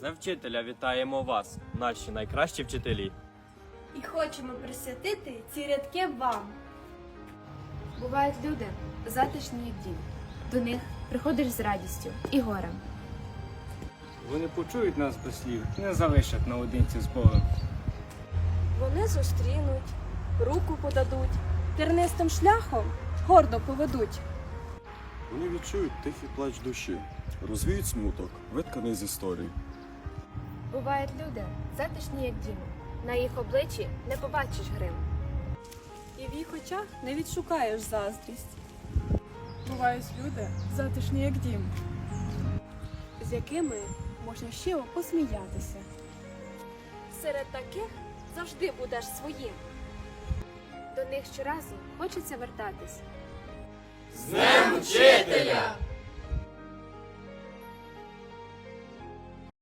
За вчителя вітаємо вас, наші найкращі вчителі. І хочемо присвятити ці рядки вам. Бувають люди затишні як дім. До них приходиш з радістю і горем. Вони почують нас без слів і не залишать наодинці з Богом. Вони зустрінуть, руку подадуть, тернистим шляхом гордо поведуть. Вони відчують тихий плач душі, розвіють смуток, витканий з історії. Бувають люди затишні як дім. На їх обличчі не побачиш грим. І в їх очах не відшукаєш заздрість. Бувають люди затишні, як дім. з якими можна щиро посміятися. Серед таких завжди будеш своїм. До них щоразу хочеться вертатись. З Днем вчителя!